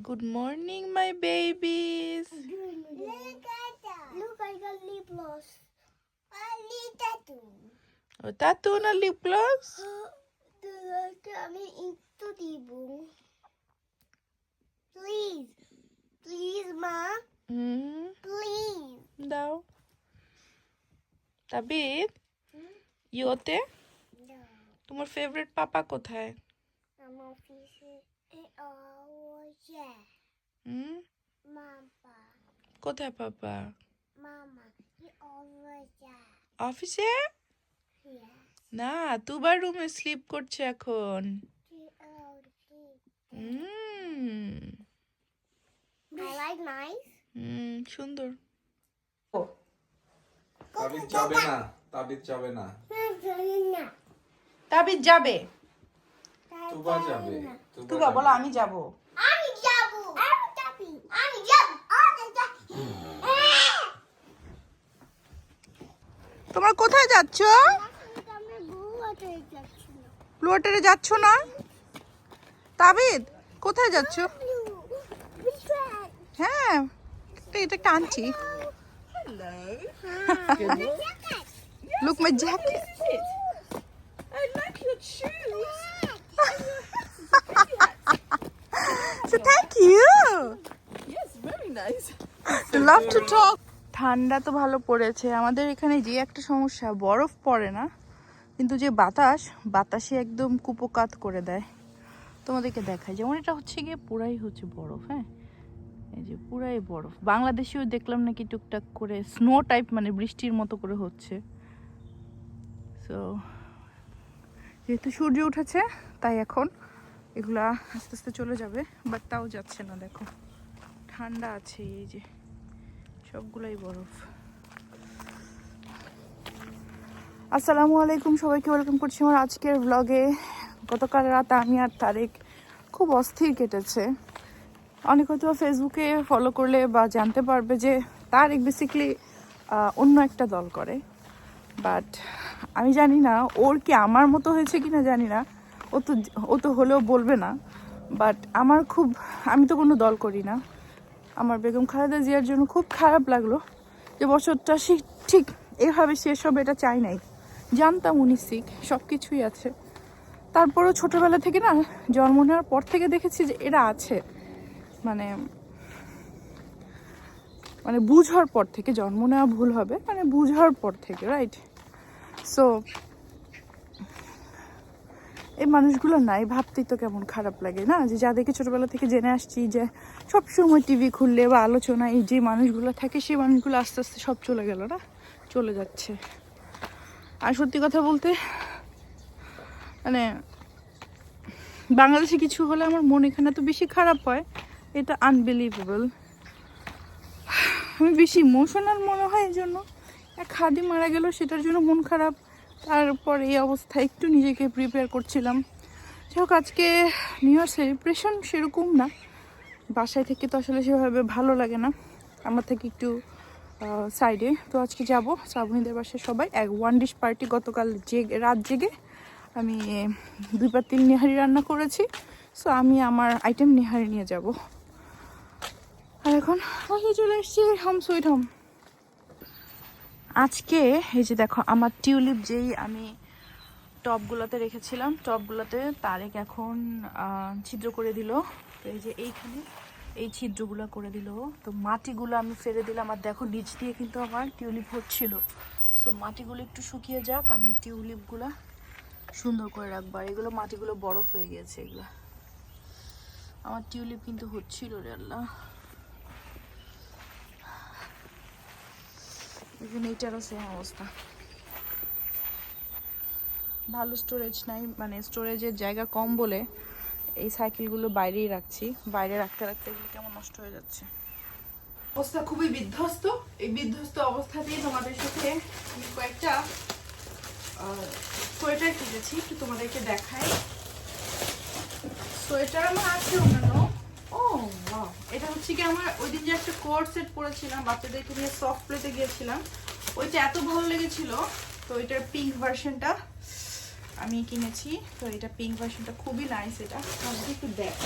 Good morning, my babies. Look at that. Look, I got lip gloss. I need tattoo. Oh, tattoo na lip gloss? আমি একটু দিব please please মা হুম please দাও তাবিদ ইয়োতে তোমার favourite পাপা কোথায় আমার অফিসে হুম মামা কোথায় পাপা মামা অফিসে yes. না তুবার রুমে স্লিপ করছে এখন he I like nice হুম সুন্দর. তাবিদ যাবে না তাবিদ যাবে না। না তাবিদ যাবে। তুবা যাবে তুবা বলো আমি যাব। আমি যাব। আমি যাবি। আমি যাব। আমি যাব। তোমরা কোথায় যাচ্ছ? ব্লু ওয়াটারে যাচ্ছ? না? তাবিদ কোথায় যাচ্ছ? হ্যাঁ এটা এটা একটা আনছি। Look my jacket I like your shoes. Thank you. Yes, very nice. Love to talk. ঠান্ডা তো ভালো পড়েছে আমাদের এখানে যে একটা সমস্যা বরফ পড়ে না কিন্তু যে বাতাস বাতাসে একদম কুপোকাত করে দেয় তোমাদেরকে দেখায় যেমন এটা হচ্ছে গিয়ে পুরাই হচ্ছে বরফ হ্যাঁ এই যে পুরাই বরফ বাংলাদেশেও দেখলাম নাকি টুকটাক করে স্নো টাইপ মানে বৃষ্টির মতো করে হচ্ছে সো যেহেতু সূর্য উঠেছে তাই এখন এগুলা আস্তে আস্তে চলে যাবে বাট তাও যাচ্ছে না, দেখো। ঠান্ডা আছে, এই যে সবগুলাই বরফ। আসসালামু আলাইকুম, সবাইকে ওয়েলকাম করছি আমার আজকের ব্লগে গতকাল রাত আমি আর তারেক খুব অস্থির কেটেছে। অনেক হয়তো ফেসবুকে ফলো করলে বা জানতে পারবে যে তারেক বেসিকলি অন্য একটা দল করে। বাট আমি জানি না, ওর কি আমার মতো হয়েছে কি না জানি না। ও তো ও তো হলেও বলবে না বাট আমার খুব, আমি তো কোনো দল করি না। আমার বেগম খালেদা জিয়ার জন্য খুব খারাপ লাগল যে বছরটা ঠিক এভাবে শেষ হবে এটা চাই নাই। জানতাম উনি শিখ সব কিছুই আছে। তারপরও ছোটোবেলা থেকে না জন্ম নেওয়ার পর থেকে দেখেছি যে এরা আছে। মানে মানে বুঝার পর থেকে, জন্ম নেওয়া ভুল হবে মানে বুঝার পর থেকে রাইট সো এই মানুষগুলো নাই, ভাবতেই তো কেমন খারাপ লাগে, না? যে যাদেরকে ছোটবেলা থেকে জেনে আসছি যে সব সময় টিভি খুললে বা আলোচনায় যে মানুষগুলো থাকে, সেই মানুষগুলো আস্তে আস্তে সব চলে গেল, না? চলে যাচ্ছে। আর সত্যি কথা বলতে মানে বাংলাদেশে কিছু হলে আমার মন এখানে তো বেশি খারাপ হয়, এটা আনবিলিভেবল আমি বেশি ইমোশনাল মনে হয় এই জন্য। এক খাদি মারা গেল, সেটার জন্য মন খারাপ। তারপর এই অবস্থায় একটু নিজেকে প্রিপেয়ার করছিলাম। যাই হোক, আজকে নিউ ইয়ার সেলিব্রেশন সেরকম না। বাসায় থেকে তো আসলে সেভাবে ভালো লাগে না। আমার থেকে একটু সাইডে তো আজকে যাব, শ্রাবণীদের বাসায় সবাই। এক ওয়ান ডিশ পার্টি গতকাল জেগে, রাত জেগে আমি দুই পার তিন নিহারি রান্না করেছি। সো আমি আমার আইটেম নিহারি নিয়ে যাব। আর এখন বাসায় চলে এসেছি হোম সুইট হোম আজকে, এই যে দেখো, আমার টিউলিপ যেই আমি টপগুলোতে রেখেছিলাম, টপগুলোতে তারেক এখন ছিদ্র করে দিল। তো এই যে এইখানে এই ছিদ্রগুলো করে দিল। তো মাটিগুলো আমি ফেলে দিলাম। আর দেখো, নিচ দিয়ে কিন্তু আমার টিউলিপ হচ্ছিল। সো মাটিগুলো একটু শুকিয়ে যাক, আমি টিউলিপগুলো সুন্দর করে রাখব। আর এগুলো মাটিগুলো বরফ হয়ে গেছে, এগুলো। আমার টিউলিপ কিন্তু হচ্ছিল রে আল্লাহ। ইভেন এইটারও সেম অবস্থা। ভালো স্টোরেজ নাই মানে স্টোরেজের জায়গা কম বলে এই সাইকেলগুলো বাইরেই রাখছি। বাইরে রাখতে রাখতে এগুলো কেমন নষ্ট হয়ে যাচ্ছে? অবস্থা খুবই বিধ্বস্ত। এই বিধ্বস্ত অবস্থাতেই তোমাদের সাথে আমি কয়েকটা সোয়েটার কিনেছি, একটু তোমাদেরকে দেখাই। সোয়েটার আমার আছে অন্যান্য। ও ওয়াও এটা হচ্ছে কি আমার ওই দিন যে একটা কোর সেট পরেছিলাম বাচ্চাদেরকে নিয়ে সফট প্লেতে গিয়েছিলাম। ওইটা এত ভালো লেগেছিল, তো এটার পিঙ্ক ভার্সনটা আমি কিনেছি। তো এটা পিঙ্ক ভার্সনটা খুবই নাইস এটা। আমাকে একটু দেখ।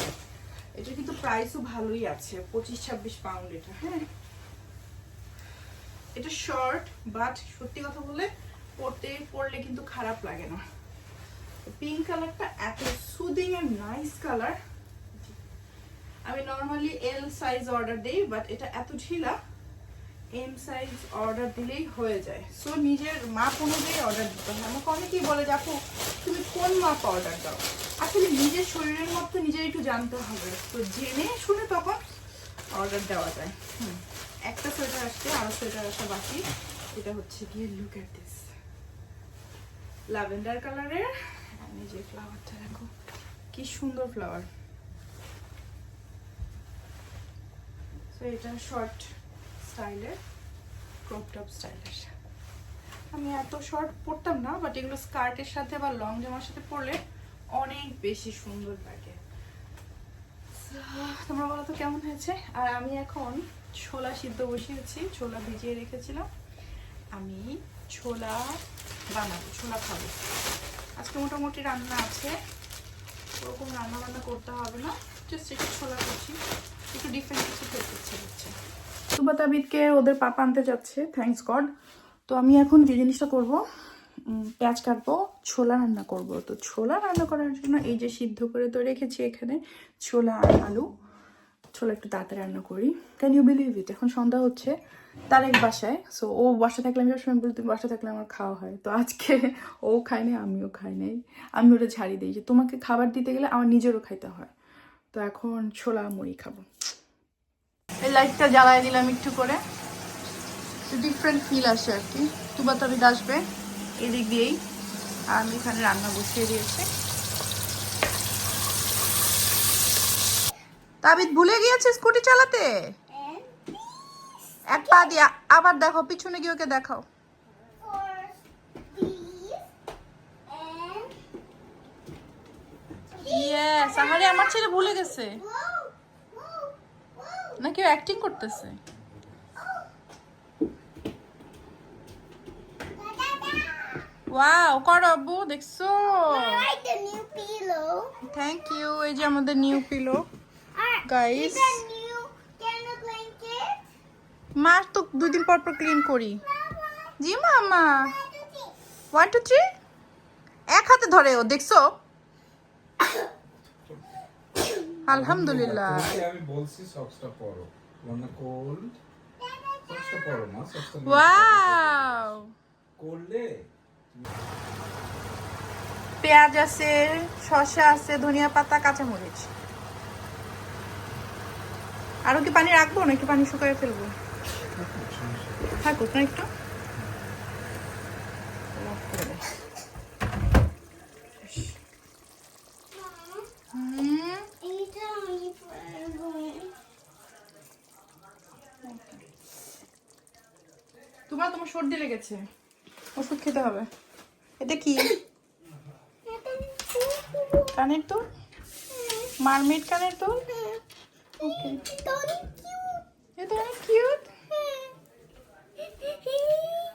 এটা কিন্তু প্রাইসও ভালোই আছে, পঁচিশ ছাব্বিশ পাউন্ড এটা হ্যাঁ। এটা শর্ট বাট সত্যি কথা বলে পরতে পরলে কিন্তু খারাপ লাগে না। পিঙ্ক কালারটা এত সুদিং এন্ড নাইস কালার আমি নর্মালি এল সাইজ অর্ডার দিই বাট এটা এত ঢিলা এম সাইজ অর্ডার দিলেই হয়ে যায়। সো নিজের মাপ অনুযায়ী অর্ডার দিতে হয়। আমাকে অনেকেই বলে, দেখো, তুমি কোন মাপ অর্ডার দাও? আসলে নিজের শরীরের মতো নিজের একটু জানতে হবে। তো জেনে শুনে তখন অর্ডার দেওয়া যায়। হুম। একটা সোয়েটার আসছে, আরও সোয়েটার আসা বাকি। এটা হচ্ছে গিয়ে লুক এট দিস ল্যাভেন্ডার কালারের আমি যে ফ্লাওয়ারটা দেখো, কি সুন্দর ফ্লাওয়ার এটা শর্ট স্টাইলের ক্রপ টপ স্টাইলের আমি এত শর্ট পরতাম না বাট এগুলো স্কার্টের সাথে বা লং জামার সাথে পরলে অনেক বেশি সুন্দর লাগে। তোমরা বলো তো কেমন হয়েছে? আর আমি এখন ছোলা সিদ্ধ বসিয়েছি, ছোলা ভিজিয়ে রেখেছিলাম। আমি ছোলা বানাবো, ছোলা খাব। আজকে মোটামুটি রান্না আছে, ওরকম রান্না বান্না করতে হবে না জাস্ট একটু ছোলা করছি। একটু ডিফারেন্ট কিছু খেতে ইচ্ছে করছে। ওদের পাপা আনতে যাচ্ছে থ্যাঙ্কস গড তো আমি এখন যে জিনিসটা করব পেঁয়াজ কাটবো, ছোলা রান্না করব। তো ছোলা রান্না করার জন্য এই যে সিদ্ধ করে তো রেখেছি এখানে, ছোলা আর আলু। ছোলা একটু তাড়াতাড়ি রান্না করি। ক্যান ইউ বিলিভ ইট এখন সন্ধ্যা হচ্ছে তার এক বাসায়। সো ও বাসা থাকলে আমি সবসময় বলি, তুমি বাসা থাকলে আমার খাওয়া হয়। তো আজকে ও খায় নাই, আমিও খাই নাই। আমি ওটা ঝাড়ি দিই যে তোমাকে খাবার দিতে গেলে আমার নিজেরও খাইতে হয়। তো এখন ছোলা মুড়ি খাব। এই লাইটটা জ্বালায় দিলাম একটু করে। ডিফারেন্ট ফিল আসে আর কি। তুবা তাবিদ আসবে। এদিক দিয়েই আর আমি এখানে রান্না বসিয়ে দিয়েছি। তাবিদ ভুলে গিয়েছে স্কুটি চালাতে? এক পা দিয়া আবার দেখো পিছনে গিয়ে ওকে দেখাও। ইয়েস আহারে, আমার ছেলে ভুলে গেছে. না, কেউ অ্যাক্টিং করতেছে ওয়াও করো আব্বু, দেখছ. থ্যাংক ইউ এই যে আমাদের নিউ পিলো blanket? মাস তো দুই দিন পর পর ক্লিন করি জি, মামা ওয়ান টু থ্রি এক হাতে ধরে ও, দেখছ আলহামদুলিল্লাহ। আমি বলছি কোল্ড? মা ওয়াও! করলে পেঁয়াজ আছে শসা আছে ধনিয়া পাতা কাঁচামরিচ। আরও কি পানি রাখব নাকি পানি শুকায় ফেলব? থাকুক না একটু Off করে দে। হুম, Anytime you put it on. তোমার তোমার সর্দি লেগেছে। ওষুধ খেতে হবে। এটা কি? কানের তো মারমেড কানের তো এটা অনেক কিউট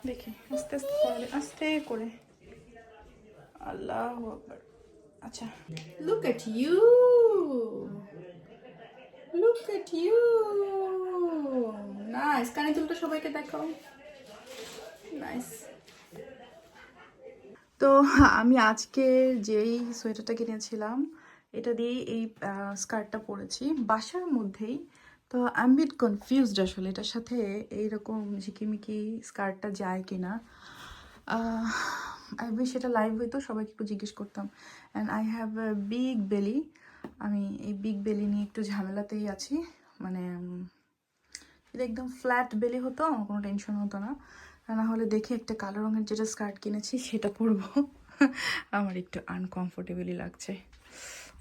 দেখি, আস্তে আস্তে করে আস্তে করে। আল্লাহ আচ্ছা। Look at you look at you nice কানে তুলটা সবাইকে দেখাও। নাইস তো আমি আজকে যেই সোয়েটারটা কিনেছিলাম, এটা দিয়ে এই স্কার্টটা পরেছি। বাসার মধ্যেই, তো আমি বিট কনফিউজড আসলে এটার সাথে এইরকম ঝিকিমিকি স্কার্টটা যায় কিনা। আমি সেটা লাইভ হইতো, সবাইকে একটু জিজ্ঞেস করতাম। And I have a big belly আমি এই বিগ বেলি নিয়ে একটু ঝামেলাতেই আছি। মানে এটা একদম ফ্ল্যাট বেলি হতো আমার কোনো টেনশন হতো না। না হলে দেখে একটা কালো রঙের যেটা স্কার্ট কিনেছি, সেটা পরবো। আমার একটু আনকমফোর্টেবলই লাগছে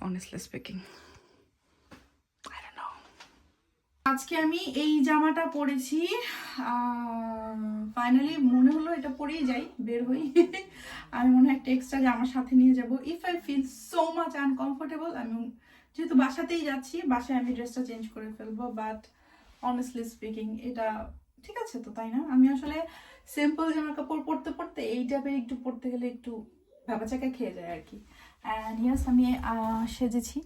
অনেস্টলি স্পিকিং আজকে আমি এই জামাটা পরেছি ফাইনালি মনে হলো এটা পরেই যাই, বের হই। আমি মনে হয় একটা এক্সট্রা জামার সাথে নিয়ে যাব। If I feel so much uncomfortable আমি যেহেতু বাসাতেই যাচ্ছি, বাসায় আমি ড্রেসটা চেঞ্জ করে ফেলব বাট অনেস্টলি স্পিকিং এটা ঠিক আছে তো, তাই না? আমি আসলে সিম্পল জামা কাপড় পরতে পরতে এই টাইপের একটু পরতে গেলে একটু ভাবাচাকা খেয়ে যায় আর কি। অ্যান্ড ইয়াস আমি সেজেছি।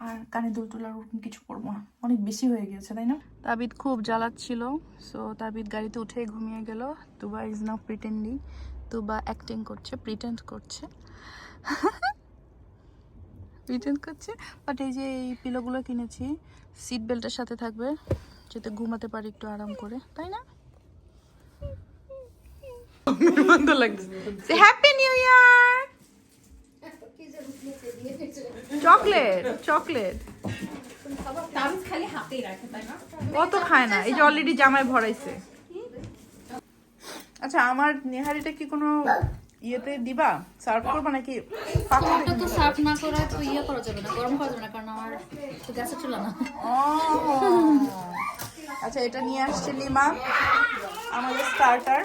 আর কানে দুল তোলার ওরকম কিছু করব না। অনেক বেশি হয়ে গেছে, তাই না? তাবিদ খুব জ্বালাচ্ছিল। সো তাবিদ গাড়িতে উঠে ঘুমিয়ে গেল। Tuba is now pretending Tuba acting করছে প্রিটেন্ড করছে। প্রিটেন্ড করছে। বাট এই যে এই পিলোগুলো কিনেছি সিট বেল্টের সাথে থাকবে। যাতে ঘুমাতে পারি একটু আরাম করে তাই না? বন্ধ happy new year chocolate chocolate অত খায় না এই যে অলরেডি জামায় ভরাইছে। আচ্ছা আমার নেহারিটা কি কোনো ইয়েতে দিবা? সার্ভ করবা নাকি তো সার্ভ না করে তো ইয়ে করা যাবে না গরম করা যাবে না কারণ আমার গ্যাসে চলে না। ও। আচ্ছা এটা নিয়ে আসছে লিমা আমাদের স্টার্টার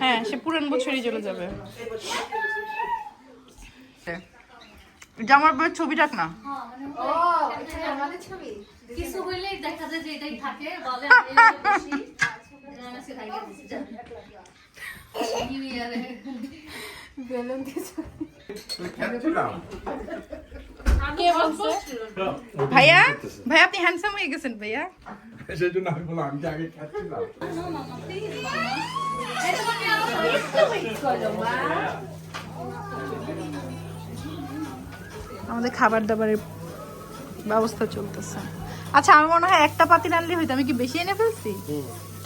হ্যাঁ সে পুরান বছরই চলে যাবে। জামার বইয়ের ছবি রাখ না। কিছু হইলেই দেখা যায় যে এটাই থাকে বলে নিউ ইয়ারে বেলুন কে বলছে? ভাইয়া? ভাইয়া আপনি হ্যান্ডসাম হয়ে গেছেন ভাইয়া। সেই জন্য আমি বললাম আমি আগে খাচ্ছিলাম। আমাদের খাবার দাবারের ব্যবস্থা চলতেছে। আচ্ছা আমার মনে হয় একটা পাতিল আনলে হইতো। আমি কি বেশি এনে ফেলছি?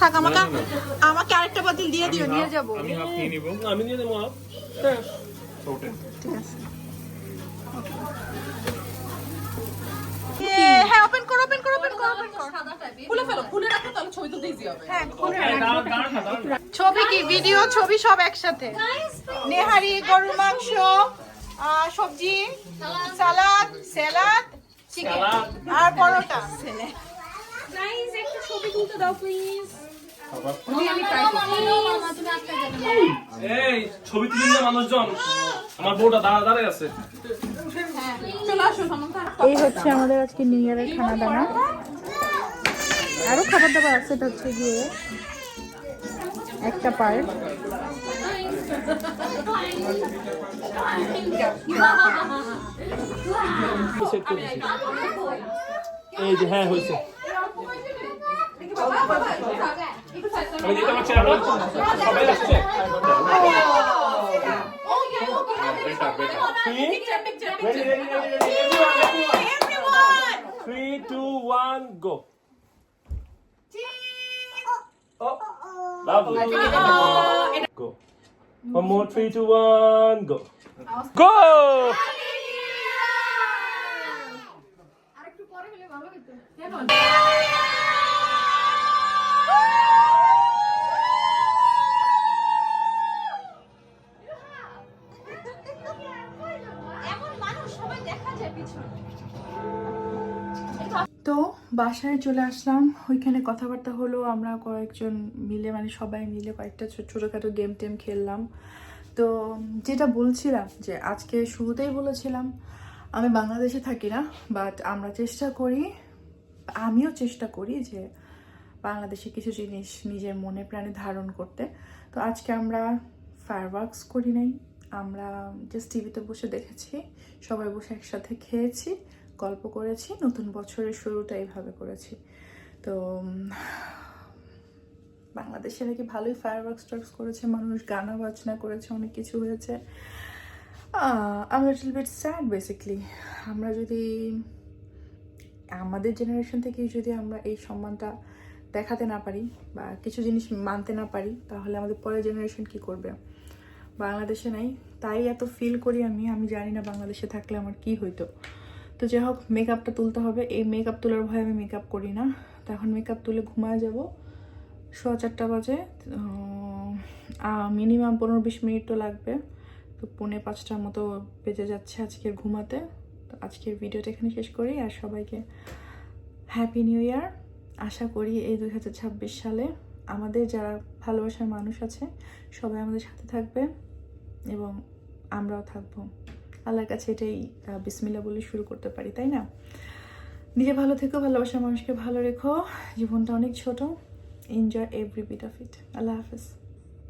থাক আমাকে আমাকে আরেকটা পাতিল দিয়ে দিও নিয়ে যাব। আমি নিয়ে নিব। আমি নিয়ে নেব হ্যাঁ ঠিক আছে। ছবি কি ভিডিও ছবি সব একসাথে? নেহারি গরুর মাংস সবজি সালাদ স্যালাদ চিকেন। আর পরোটা। ছবি না মানুষজন। আমার বউটা দাঁড়া দাঁড়ায় আছে। এই হচ্ছে আমাদের আজকে নিউ ইয়ারের খানা দানা আরও খাবার দাবার আছে এটা হচ্ছে গিয়ে একটা পার্ট সেট এই যে হ্যাঁ হয়েছে আমি? সবাই আসছে wait up, wait up. Three, Picture, picture, ready, ready, picture. ready, ready. Everyone, everyone. Everyone! Three, two, one, go. Oh, lovely. Uh-oh. And Go. One more, three, two, one, go. Go! আরেকটু পরে হলে ভালো হতো কেন বাসায় চলে আসলাম। ওইখানে কথাবার্তা হলো, আমরা কয়েকজন মিলে মানে সবাই মিলে কয়েকটা ছোট ছোটোখাটো গেম টেম খেললাম। তো যেটা বলছিলাম যে আজকে শুরুতেই বলেছিলাম, আমি বাংলাদেশে থাকি না বাট আমরা চেষ্টা করি, আমিও চেষ্টা করি যে বাংলাদেশে কিছু জিনিস নিজের মনে প্রাণে ধারণ করতে। তো আজকে আমরা ফায়ারওয়ার্কস করি নাই, আমরা জাস্ট টিভিতে বসে দেখেছি, সবাই বসে একসাথে খেয়েছি। গল্প করেছি, নতুন বছরের শুরুটা এইভাবে করেছি। তো বাংলাদেশে নাকি ভালোই ফায়ারওয়ার্কস টার্কস করেছে মানুষ গানা বাজনা করেছে, অনেক কিছু হয়েছে। আমি লিটল বিট স্যাড বেসিকলি আমরা যদি, আমাদের জেনারেশন থেকেই যদি আমরা এই সম্মানটা দেখাতে না পারি বা কিছু জিনিস মানতে না পারি, তাহলে আমাদের পরের জেনারেশন কি করবে? বাংলাদেশে নাই, তাই এত ফিল করি আমি আমি জানি না বাংলাদেশে থাকলে আমার কি হইতো। তো যাই হোক মেকআপটা তুলতে হবে। এই মেকআপ তোলার ভয়ে আমি মেকআপ করি না। তো এখন মেকআপ তুলে ঘুমায় যাব। সোয়া চারটা বাজে। মিনিমাম পনেরো বিশ মিনিট তো লাগবে। তো পৌনে পাঁচটার মতো বেজে যাচ্ছে আজকের ঘুমাতে। তো আজকের ভিডিওটা এখানে শেষ করি। আর সবাইকে হ্যাপি নিউ ইয়ার আশা করি এই দুই হাজার ছাব্বিশ সালে আমাদের যারা ভালোবাসার মানুষ আছে, সবাই আমাদের সাথে থাকবে এবং আমরাও থাকব। আল্লাহর কাছে এটাই বিসমিল্লা বলে শুরু করতে পারি, তাই না? নিজে ভালো থেকো, ভালোবাসার মানুষকে ভালো রেখো। জীবনটা অনেক ছোট। Enjoy every bit of it আল্লাহ হাফেজ।